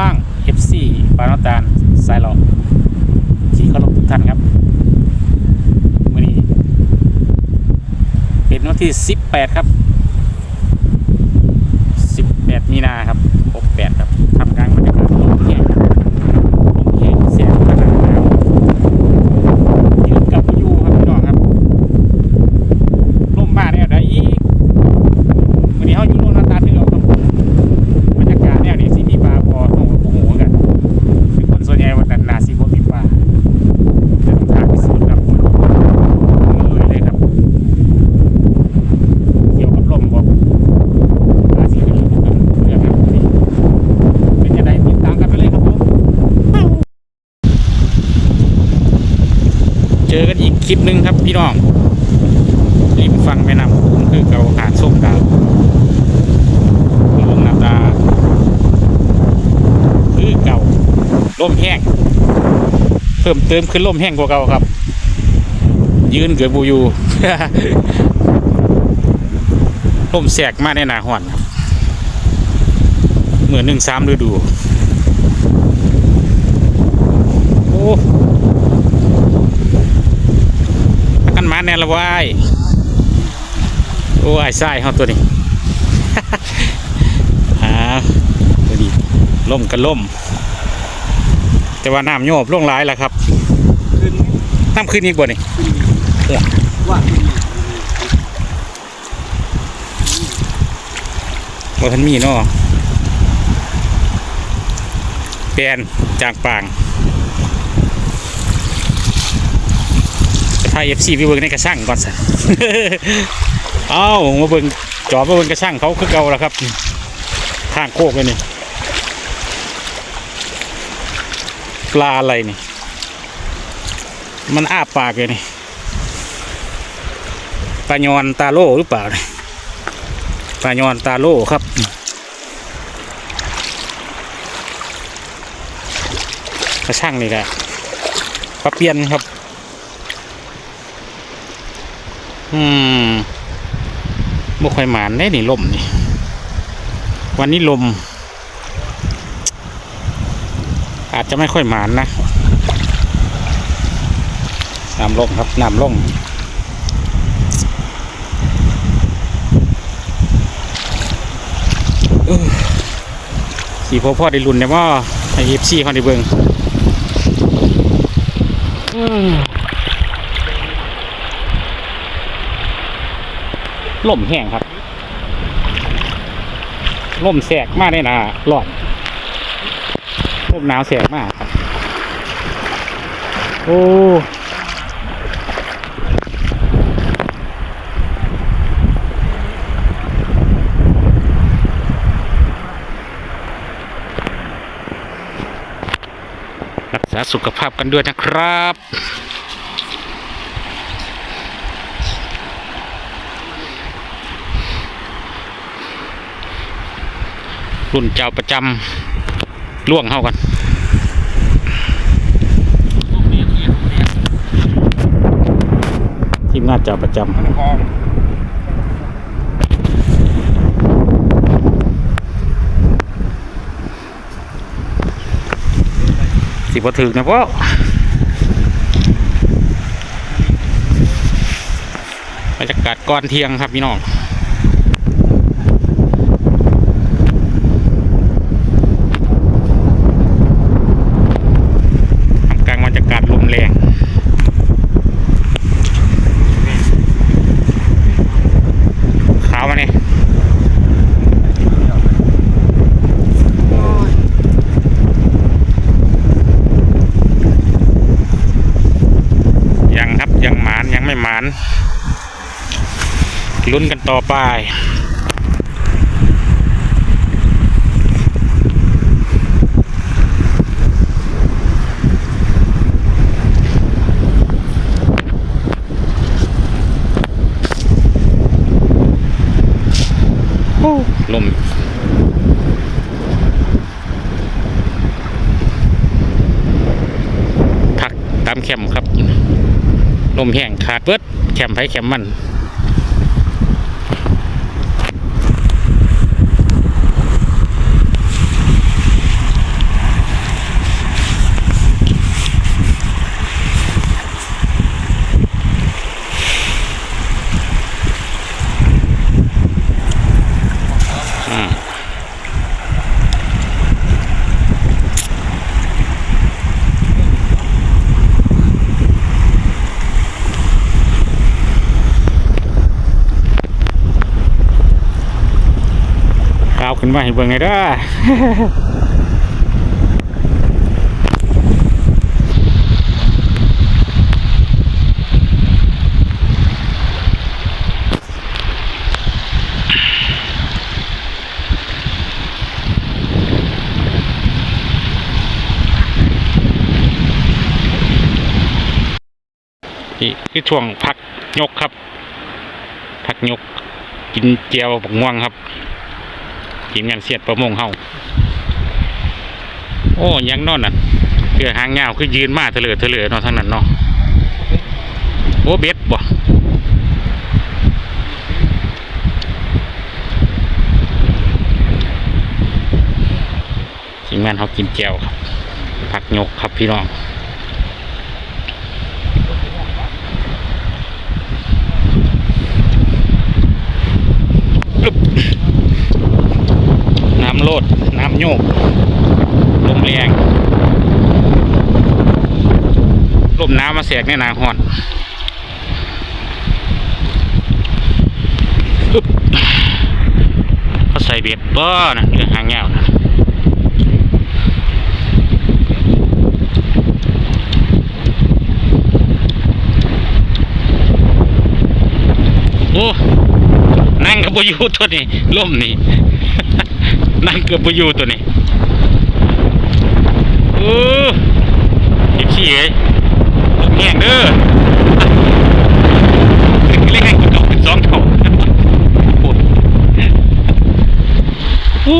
อง FC ปานตานสายหลอกที่เคารพทุกท่านครับมื้อนี้เป็นวันที่ 18 ครับ 18 มีนาครับ 68 ครับทำกลางบรรยากาศลมแห้งครับลมแห้งเสียงขนาดแล้วยืนกับพายุครับพี่น้องครับลมมาแนวใดอีกวันนี้เขาอยู่โรงน้ำตาลที่เราครับบรรยากาศแนวนี้สิมีปลาพอต้องโอ้โหกันคือคนส่วนใหญ่วันนั้นนาซีบ่มีปลาแต่ต้องทางพิสูจน์ครับลุยเลยครับ เกี่ยวกับลมบอกราศีเป็นเรื่องเรื่องครับนี่เป็นยังไงติดตามกันไปเลยครับผมเจอกันอีกค ลิปหนึ่งครับพี่น้องริมฟังแม่น้ำโขงคือเกาหาดส้มดาวลงน้ำตาคือเก่าล่มแห้ง เพิ่มเติมขึ้นล่มแห้งกว่าเก่าครับ ยืนเกิดบูอยูลมแสกมาในนาห่อนครับเหมือนหนึ่งสามฤดูโอ้กันมา แน่ละวายโอ้ไอ้ไส้เขาตัวนี้อ่าตัวนี้ล่มกันล่ม แต่ว่าน้ำโยบลงร้ายแล้วครับขึ้นน้ำขึ้นอีกบ่นี่ว่าขึ้นบ่ทันมีเนาะแปลนจางปางจะ พาเอฟซีไปเบิ่งในกระช่างก่อนสิเอ้ามาเบิ่งจอบมาเบิ่งกระช่างเขาคือเก่าแล้วครับทางโคกเลยนี่ปลาอะไรนี่ มันอ้าปากเลยนี่ปลายอนตาโลหรือเปล่าปลายอนตาโล่ครับกระช่างนี่แหละปลาเปียนครับ อืมบ่ค่อยหมานได้นี่ลมนี่ วันนี้ลม อาจจะไม่ค่อยหมานนะน้ำลงครับน้ำลงสีพ่อพ่อได้รุ่นเนี่ยว่าไอเอฟซีเขาได้เบิงอืม ล่มแห้งครับล่มแสกมากได้นะหลอดล่มหนาวแสกมากครับ โอ้รักษาสุขภาพกันด้วยนะครับ รุ่นเจ้าประจำล่วงเข้ากันทีมงานเจ้าประจำคลองสิบถึกนะพ่อบรรยากาศก่อนเที่ยงครับพี่น้อง ทำกลางบรรยากาศลมแรง ขาวมาเนี่ยยังครับยังหมานยังไม่หมาน ลุ้นกันต่อไป ลมพักตามแคมครับ ลมแห้งขาดเบิด แคมไผแคมมัน ขึ้นมาให้เบิ่งไงด้อนี่คือช่วงพักยกครับ พักยก กินเจียวบักม่วงครับ กินงานเสียดประมงเฮาโอ้ยังนอนน่ะเกือหางเงาวคือยืนมาเถลือเถลือเนาะทั้งนั้นเนาะโอ้เบ็ดบ่ทีมงานเขากินแจวครับพักยกครับพี่น้อง อึ๊บน้ำโล ดน้ำโยกลมแรงลมน้ำมาแสกในหนาหอนเขาใส่เบ็ดบ่นะเรื่องหางเงานะโอ้นั่งกับบอยูตัวนี้ล่มนี่ นั่งเกับบอยูตัวนี้โอ้เก็บขี้เอ้ยแห้งเด้อเล่นแห้งกว่าเก่าเป็นสองเท่าโอ้โอ้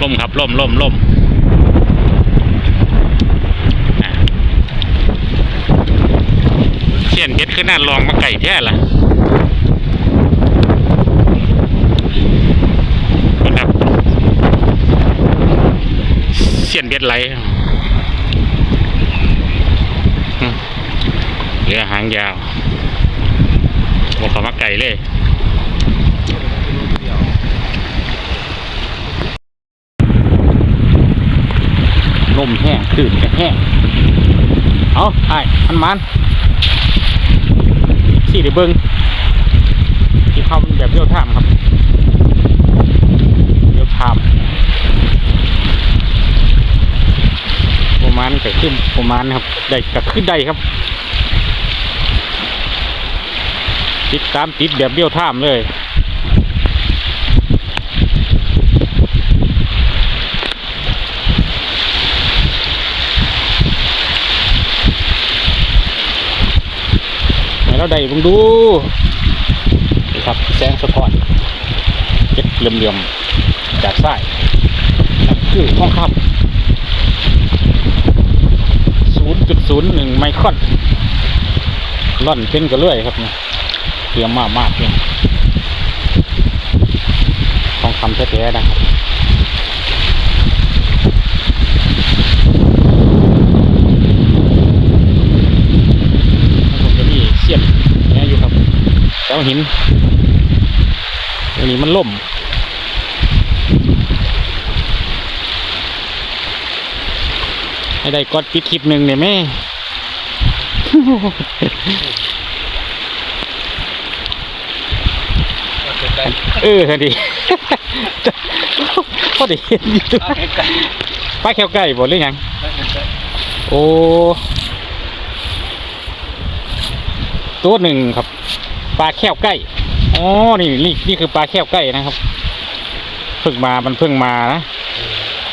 ลมครับลมลมลมอะเสียนเฮ็ดขึ้นหน้าลองมาไก่แท้ล่ะนะครับ เสียนเบ็ดไหลอืมเรือหางยาวโอ้เขามาไก่เลยลมแห้งคลื่นแห้งเอาไอ้มันมันขี่ได้เบิ้งที่เขาแบบเลี้ยวท่ามครับเลี้ยวท่ามประมาณแต่ขึ้นประมาณครับ ได้ก็ขึ้นได้ครับ ติดตามติดแบบเลี้ยวท่ามเลยให้เราได้เบิ่งดูนี่ครับแสงสะท้อนเจ็ดเหลี่ยมๆจากซ้ายนั่นคือห้องคำศูนย์จุดศูนย์หนึ่งไมครอนล่อนเป็นกระเลื่อยครับเนี่ย เตรียมมากมากเลยทองคำแท้ๆนะครับผมจะมีเสียนเนี่ยอยู่ครับแถวหินอันนี้มันล่มให้ได้กดปิดคลิปหนึ่งเนี่ยแม่ เออดีพอดีเห็นอยู่เอาไก่ป้าแควไก่บ่หรือยังโอ้ตัวหนึ่งครับ ปลาแค่วไก่อ๋อนี่นี่นี่คือปลาแค่วไก่นะครับเพิ่งมามันเพิ่งมานะ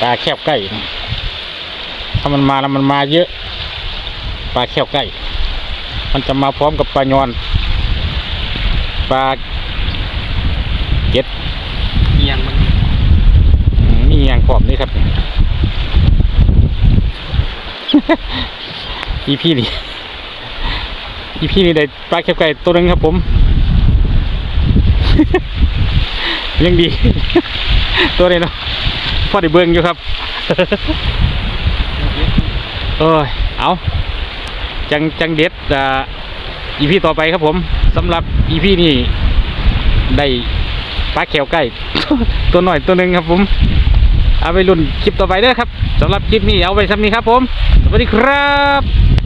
ปลาแค่วไก่ถ้ามันมาแล้วมันมาเยอะ ปลาแค่วไก่มันจะมาพร้อมกับปลายอนปลา เก็ดเอียงมันอืมมีอย่างพร้อมนี่ครับอีพี่นี่อีพี่นี่ได้ปลาแคบไก่ตัวหนึงครับผม ยังดี ตัวนี้เนาะพอได้เบิ่งอยู่ครับเอ้ยเอาจังจังเด็ดอ่าอีพีต่อไปครับผมสำหรับอีพีนี่ได้ ปลาแขวไก่ ตัวหน่อยตัวหนึ่งครับผม เอาไปรุ่นคลิปต่อไปเด้อครับสำหรับคลิปนี้เอาไว้ซ้ำนี้ครับผม สวัสดีครับ